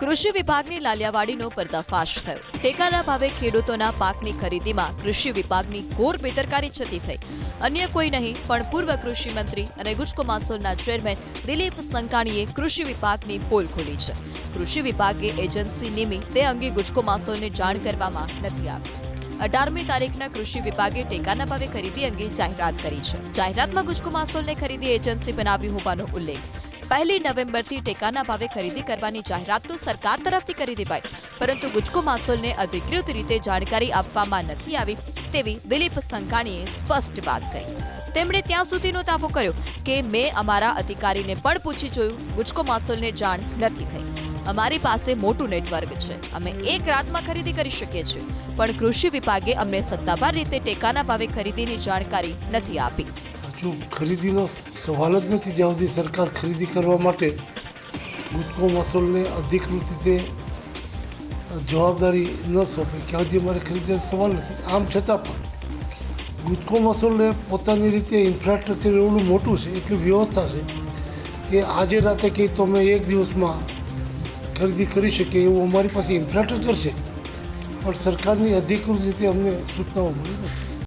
કૃષિ વિભાગની લાલિયાવાડીનો પર્દાફાશ થયો. ટેકાના ભાવે ખેડૂતોના પાકની ખરીદીમાં કૃષિ વિભાગની ઘોર બેદરકારી છતી થઈ. અન્ય કોઈ નહીં, પણ પૂર્વ કૃષિ મંત્રી અને ગુજકો માસોલના ચેરમેન દિલીપ સંકાણીએ કૃષિ વિભાગની પોલ ખોલી છે. કૃષિ વિભાગે એજન્સી નિમી તે અંગે ગુજકો માસોલને જાણ કરવામાં નથી આવી. અઢારમી તારીખના કૃષિ વિભાગે ટેકાના ભાવે ખરીદી અંગે જાહેરાત કરી છે. જાહેરાતમાં ગુજકો માસોલને ખરીદી એજન્સી બનાવી હોવાનો ઉલ્લેખ. પહેલી નવેમ્બરથી ટેકાના ભાવે ખરીદી કરવાની જાહેરાત તો સરકાર તરફથી કરી દેવાય પરંતુ ગુજકો માસોલને અધિકૃત રીતે જાણકારી આપવામાં નથી આવી તેવી દિલીપ સંઘાણીએ સ્પષ્ટ વાત કરી. તેમણે ત્યાં સુધીનો દાવો કર્યો કે, મેં અમારા અધિકારીને પણ પૂછી જોયું, ગુજકો માસોલને જાણ નથી થઈ. અમારી પાસે મોટું નેટવર્ક છે. અમે એક રાતમાં ખરીદી કરી શકીએ છીએ, પણ કૃષિ વિભાગે અમને સત્તાવાર રીતે ટેકાના ભાવે ખરીદીની જાણકારી નથી આપી. હજુ ખરીદીનો સવાલ જ નથી. જ્યાં સુધી સરકાર ખરીદી કરવા માટે ગુજકો મસોલને અધિકૃત રીતે જવાબદારી ન સોંપે ક્યાં સુધી મારે ખરીદીનો સવાલ નથી. આમ છતાં પણ ગુજકો મસૂલને પોતાની રીતે ઇન્ફ્રાસ્ટ્રક્ચર એવડું મોટું છે, એટલી વ્યવસ્થા છે કે આજે રાતે કંઈ તો અમે એક દિવસમાં ખરીદી કરી શકીએ એવું અમારી પાસે ઇન્ફ્રાસ્ટ્રક્ચર છે. પણ સરકારની અધિકૃત રીતે અમને સૂચનાઓ મળી નથી.